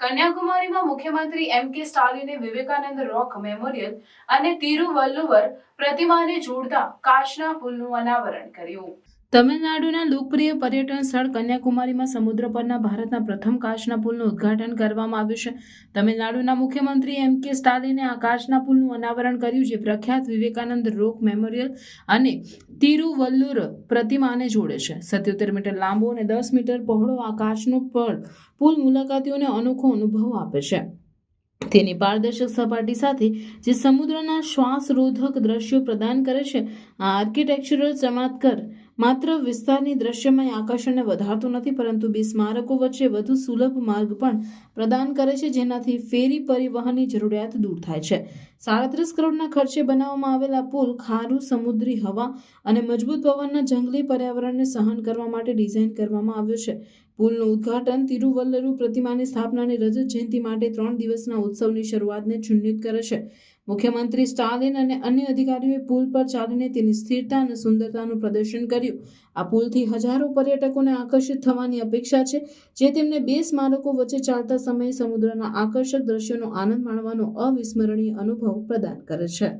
કન્યાકુમારીમાં મુખ્યમંત્રી એમ કે સ્ટાલિને વિવેકાનંદ રોક મેમોરિયલ અને તિરુવલ્લુવર પ્રતિમાને જોડતા કાચના પુલનું અનાવરણ કર્યું. તમિલનાડુના લોકપ્રિય પર્યટન સ્થળ કન્યાકુમારીમાં સમુદ્ર પરના ભારતના પ્રથમ કાચના પુલનું ઉદ્ઘાટન કરવામાં આવ્યું છે. તમિલનાડુના મુખ્યમંત્રી એમ કે સ્ટાલિને આ કાચના પુલનું અનાવરણ કર્યું, જે પ્રખ્યાત વિવેકાનંદ રોક મેમોરિયલ અને તિરુવલ્લુર પ્રતિમાને જોડે છે. સત્યોતેર મીટર લાંબો અને દસ મીટર પહોળો આ કાચનો પળ પુલ મુલાકાતીઓને અનોખો અનુભવ આપે છે. તેની પારદર્શક સપાટી સાથે, જે સમુદ્રના શ્વાસરોધક દ્રશ્યો પ્રદાન કરે છે, આ આર્કિટેક્ચરલ ચમત્કાર માત્ર વિસ્તારની દ્રશ્યમય આકર્ષણને વધારતો નથી, પરંતુ બે સ્મારકો વચ્ચે વધુ સુલભ માર્ગ પણ પ્રદાન કરે છે, જેનાથી ફેરી પરિવહનની જરૂરિયાત દૂર થાય છે. સાડત્રીસ કરોડના ખર્ચે બનાવવામાં આવેલા પુલ ખારું, સમુદ્રી હવા અને મજબૂત પવનના જંગલી પર્યાવરણને સહન કરવા માટે ડિઝાઇન કરવામાં આવ્યો છે. પુલનું ઉદ્ઘાટન તિરુવલ્લરુ પ્રતિમાની સ્થાપનાની રજત જયંતિ માટે ત્રણ દિવસના ઉત્સવની શરૂઆતને ચિહ્નિત કરે છે. મુખ્યમંત્રી સ્ટાલિન અને અન્ય અધિકારીઓએ પુલ પર ચાલીને તેની સ્થિરતા અને સુંદરતાનું પ્રદર્શન કર્યું. આ પુલથી હજારો પર્યટકોને આકર્ષિત થવાની અપેક્ષા છે, જે તેમને બે સ્મારકો વચ્ચે ચાલતા સમયે સમુદ્રના આકર્ષક દ્રશ્યોનો આનંદ માણવાનો અવિસ્મરણીય અનુભવ પ્રદાન કરે છે.